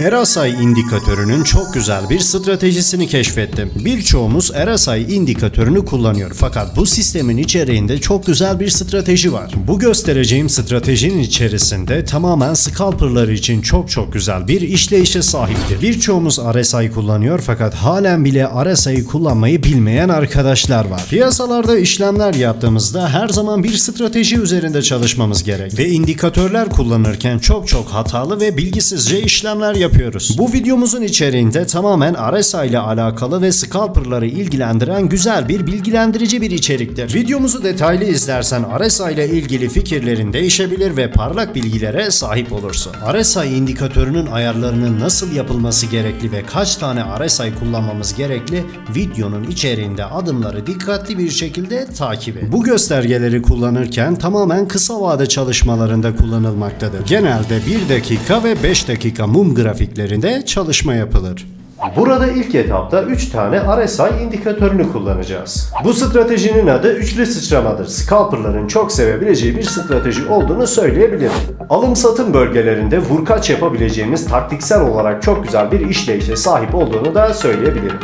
RSI indikatörünün çok güzel bir stratejisini keşfettim. Birçoğumuz RSI indikatörünü kullanıyor fakat bu sistemin içeriğinde çok güzel bir strateji var. Bu göstereceğim stratejinin içerisinde tamamen scalperlar için çok çok güzel bir işleyişe sahiptir. Birçoğumuz RSI kullanıyor fakat halen bile RSI kullanmayı bilmeyen arkadaşlar var. Piyasalarda işlemler yaptığımızda her zaman bir strateji üzerinde çalışmamız gerek ve indikatörler kullanırken çok çok hatalı ve bilgisizce işlemler yapıyoruz. Bu videomuzun içeriğinde tamamen RSI ile alakalı ve scalperları ilgilendiren güzel bir bilgilendirici bir içeriktir. Videomuzu detaylı izlersen RSI ile ilgili fikirlerin değişebilir ve parlak bilgilere sahip olursun. RSI indikatörünün ayarlarının nasıl yapılması gerekli ve kaç tane RSI kullanmamız gerekli videonun içeriğinde adımları dikkatli bir şekilde takip et. Bu göstergeleri kullanırken tamamen kısa vade çalışmalarında kullanılmaktadır. Genelde 1 dakika ve 5 dakika mum grafiklerinde çalışma yapılır. Burada ilk etapta 3 tane RSI indikatörünü kullanacağız. Bu stratejinin adı üçlü sıçramadır. Scalperların çok sevebileceği bir strateji olduğunu söyleyebilirim. Alım satım bölgelerinde vurkaç yapabileceğimiz taktiksel olarak çok güzel bir işleyişe sahip olduğunu da söyleyebilirim.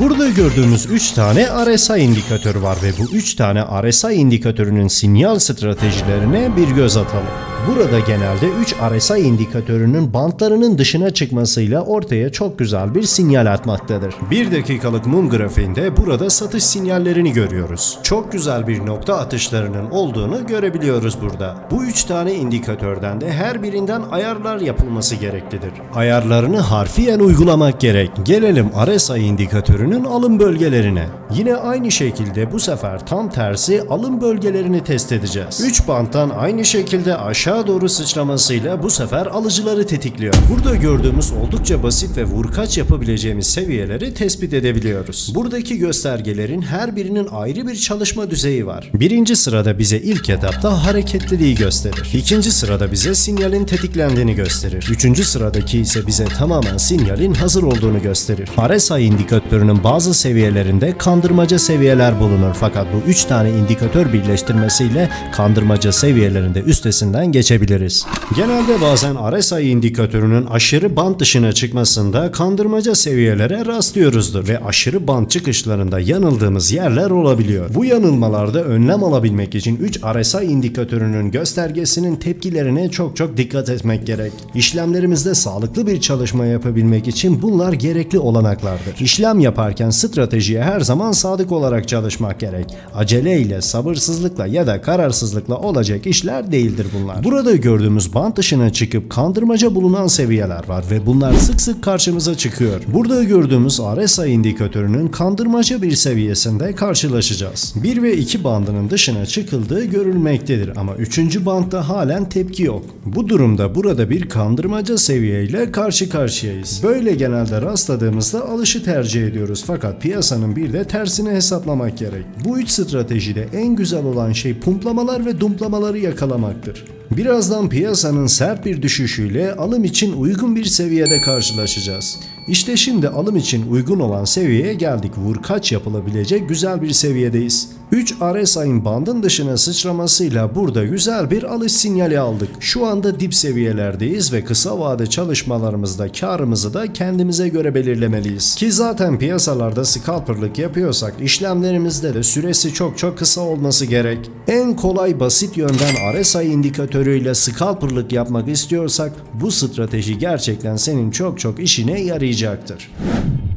Burada gördüğümüz 3 tane RSI indikatörü var ve bu 3 tane RSI indikatörünün sinyal stratejilerine bir göz atalım. Burada genelde 3 RSI indikatörünün bantlarının dışına çıkmasıyla ortaya çok güzel bir sinyal atmaktadır. 1 dakikalık mum grafiğinde burada satış sinyallerini görüyoruz. Çok güzel bir nokta atışlarının olduğunu görebiliyoruz burada. Bu 3 tane indikatörden de her birinden ayarlar yapılması gereklidir. Ayarlarını harfiyen uygulamak gerek. Gelelim RSI indikatörünün alım bölgelerine. Yine aynı şekilde bu sefer tam tersi alım bölgelerini test edeceğiz. 3 banttan aynı şekilde aşağı doğru sıçramasıyla bu sefer alıcıları tetikliyor. Burada gördüğümüz oldukça basit ve vurkaç yapabileceğimiz seviyeleri tespit edebiliyoruz. Buradaki göstergelerin her birinin ayrı bir çalışma düzeyi var. Birinci sırada bize ilk etapta hareketliliği gösterir. İkinci sırada bize sinyalin tetiklendiğini gösterir. Üçüncü sıradaki ise bize tamamen sinyalin hazır olduğunu gösterir. RSI indikatörünün bazı seviyelerinde kandırmaca seviyeler bulunur fakat bu üç tane indikatör birleştirmesiyle kandırmaca seviyelerinde üstesinden geçebiliriz. Genelde bazen RSI indikatörünün aşırı band dışına çıkmasında kandırmaca seviyelere rastlıyoruzdur ve aşırı band çıkışlarında yanıldığımız yerler olabiliyor. Bu yanılmalarda önlem alabilmek için 3 RSI indikatörünün göstergesinin tepkilerine çok çok dikkat etmek gerek. İşlemlerimizde sağlıklı bir çalışma yapabilmek için bunlar gerekli olanaklardır. İşlem yaparken stratejiye her zaman sadık olarak çalışmak gerek. Aceleyle, sabırsızlıkla ya da kararsızlıkla olacak işler değildir bunlar. Burada gördüğümüz band dışına çıkıp kandırmaca bulunan seviyeler var ve bunlar sık sık karşımıza çıkıyor. Burada gördüğümüz RSI indikatörünün kandırmaca bir seviyesinde karşılaşacağız. 1 ve 2 bandının dışına çıkıldığı görülmektedir ama 3. bandta halen tepki yok. Bu durumda burada bir kandırmaca seviyeyle karşı karşıyayız. Böyle genelde rastladığımızda alışı tercih ediyoruz fakat piyasanın bir de tersini hesaplamak gerek. Bu üç stratejide en güzel olan şey pumplamalar ve dumplamaları yakalamaktır. Birazdan piyasanın sert bir düşüşüyle alım için uygun bir seviyede karşılaşacağız. İşte şimdi alım için uygun olan seviyeye geldik. Vurkaç yapılabilecek güzel bir seviyedeyiz. 3 RSI'nin bandın dışına sıçramasıyla burada güzel bir alış sinyali aldık. Şu anda dip seviyelerdeyiz ve kısa vade çalışmalarımızda karımızı da kendimize göre belirlemeliyiz. Ki zaten piyasalarda scalperlık yapıyorsak işlemlerimizde de süresi çok çok kısa olması gerek. En kolay basit yönden RSI indikatörüyle scalperlık yapmak istiyorsak bu strateji gerçekten senin çok çok işine yarayacaktır.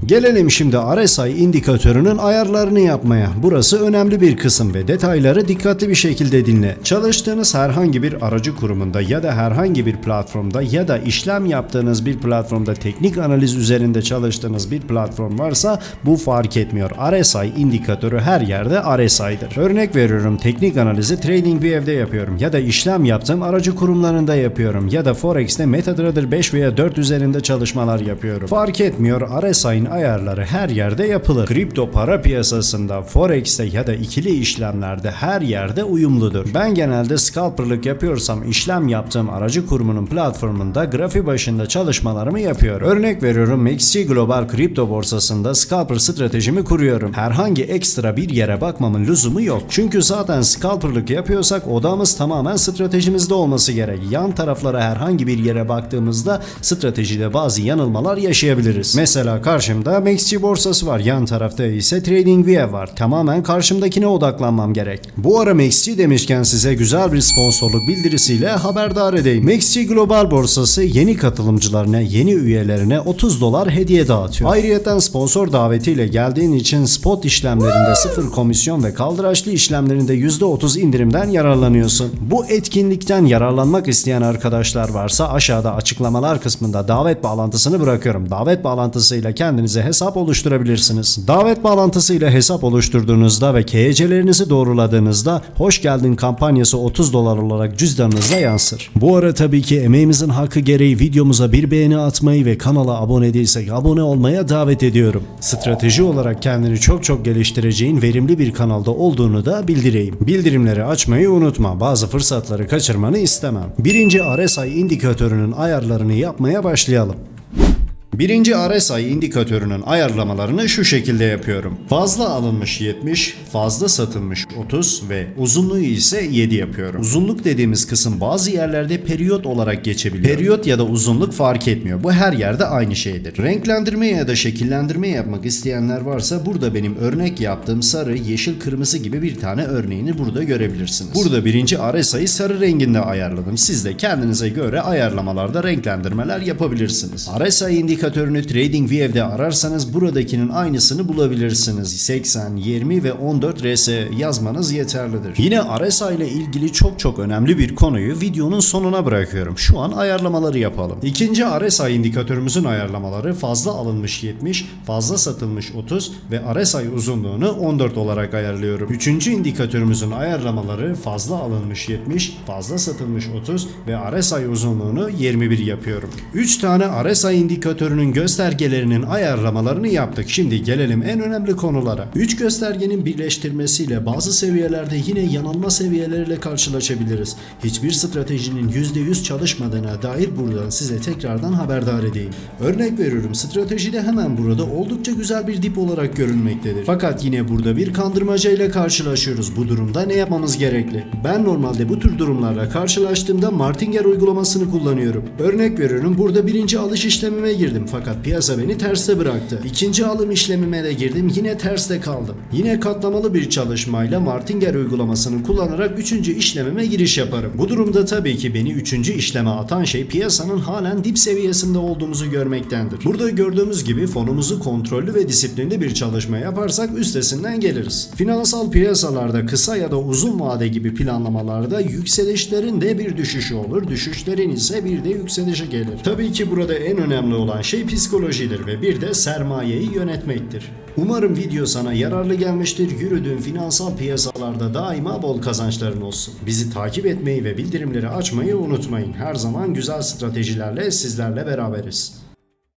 Gelelim şimdi RSI indikatörünün ayarlarını yapmaya. Burası önemli bir kısım ve detayları dikkatli bir şekilde dinle. Çalıştığınız herhangi bir aracı kurumunda ya da herhangi bir platformda ya da işlem yaptığınız bir platformda teknik analiz üzerinde çalıştığınız bir platform varsa bu fark etmiyor. RSI indikatörü her yerde RSI'dır. Örnek veriyorum teknik analizi TradingView'de yapıyorum ya da işlem yaptığım aracı kurumlarında yapıyorum ya da Forex'te MetaTrader 5 veya 4 üzerinde çalışmalar yapıyorum. Fark etmiyor RSI'nin ayarları her yerde yapılır. Kripto para piyasasında, Forex'te ya da ikili işlemlerde her yerde uyumludur. Ben genelde scalperlık yapıyorsam işlem yaptığım aracı kurumunun platformunda grafi başında çalışmalarımı yapıyorum. Örnek veriyorum MXC Global kripto borsasında scalper stratejimi kuruyorum. Herhangi ekstra bir yere bakmamın lüzumu yok. Çünkü zaten scalperlık yapıyorsak odamız tamamen stratejimizde olması gerek. Yan taraflara herhangi bir yere baktığımızda stratejide bazı yanılmalar yaşayabiliriz. Mesela karşımda MXC borsası var. Yan tarafta ise TradingView var. Tamamen karşımdakine odaklanmam gerek. Bu ara MXC demişken size güzel bir sponsorluk bildirisiyle haberdar edeyim. MXC Global borsası yeni katılımcılarına, yeni üyelerine 30 dolar hediye dağıtıyor. Ayrıyeten sponsor davetiyle geldiğin için spot işlemlerinde sıfır komisyon ve kaldıraçlı işlemlerinde %30 indirimden yararlanıyorsun. Bu etkinlikten yararlanmak isteyen arkadaşlar varsa aşağıda açıklamalar kısmında davet bağlantısını bırakıyorum. Davet bağlantısıyla kendinize hesap oluşturabilirsiniz. Davet bağlantısıyla hesap oluşturduğunuzda ve KYC'lerinizi doğruladığınızda hoş geldin kampanyası 30 dolar olarak cüzdanınıza yansır. Bu ara tabii ki emeğimizin hakkı gereği videomuza bir beğeni atmayı ve kanala abone değilsek abone olmaya davet ediyorum. Strateji olarak kendini çok çok geliştireceğin verimli bir kanalda olduğunu da bildireyim. Bildirimleri açmayı unutma. Bazı fırsatları kaçırmanı istemem. Birinci RSI indikatörünün ayarlarını yapmaya başlayalım. Birinci RSI indikatörünün ayarlamalarını şu şekilde yapıyorum. Fazla alınmış 70, fazla satılmış 30 ve uzunluğu ise 7 yapıyorum. Uzunluk dediğimiz kısım bazı yerlerde periyot olarak geçebiliyor. Periyot ya da uzunluk fark etmiyor. Bu her yerde aynı şeydir. Renklendirme ya da şekillendirme yapmak isteyenler varsa burada benim örnek yaptığım sarı, yeşil, kırmızı gibi bir tane örneğini burada görebilirsiniz. Burada birinci RSI'yi sarı renginde ayarladım. Siz de kendinize göre ayarlamalarda renklendirmeler yapabilirsiniz. RSI indikatörünü TradingView'de ararsanız buradakinin aynısını bulabilirsiniz. 80, 20 ve 14 RS yazmanız yeterlidir. Yine RSI ile ilgili çok çok önemli bir konuyu videonun sonuna bırakıyorum. Şu an ayarlamaları yapalım. İkinci RSI indikatörümüzün ayarlamaları fazla alınmış 70, fazla satılmış 30 ve RSI uzunluğunu 14 olarak ayarlıyorum. Üçüncü indikatörümüzün ayarlamaları fazla alınmış 70, fazla satılmış 30 ve RSI uzunluğunu 21 yapıyorum. 3 tane RSI indikatörünün göstergelerinin ayarlamalarını yaptık. Şimdi gelelim en önemli konulara. 3 göstergenin birleştirmesiyle bazı seviyelerde yine yanılma seviyeleriyle karşılaşabiliriz. Hiçbir stratejinin %100 çalışmadığına dair buradan size tekrardan haberdar edeyim. Örnek veriyorum stratejide hemen burada oldukça güzel bir dip olarak görünmektedir. Fakat yine burada bir kandırmaca ile karşılaşıyoruz. Bu durumda ne yapmamız gerekli? Ben normalde bu tür durumlarla karşılaştığımda Martinger uygulamasını kullanıyorum. Örnek veriyorum burada birinci alış işlemime girdim fakat piyasa beni terste bıraktı. İkinci alım işlemime de girdim yine terste kaldım. Yine katlamalı bir çalışmayla Martinger uygulamasını kullanarak üçüncü işlemime giriş yaparım. Bu durumda tabii ki beni üçüncü işleme atan şey piyasanın halen dip seviyesinde olduğumuzu görmektendir. Burada gördüğümüz gibi fonumuzu kontrollü ve disiplinli bir çalışma yaparsak üstesinden geliriz. Finansal piyasalarda kısa ya da uzun vade gibi planlamalarda yükselişlerin de bir düşüşü olur, düşüşlerin ise bir de yükselişi gelir. Tabii ki burada en önemli olan şey psikolojidir ve bir de sermayeyi yönetmektir. Umarım video sana yararlı gelmiştir. Yürüdüğün finansal piyasalarda daima bol kazançların olsun. Bizi takip etmeyi ve bildirimleri açmayı unutmayın. Her zaman güzel stratejilerle sizlerle beraberiz.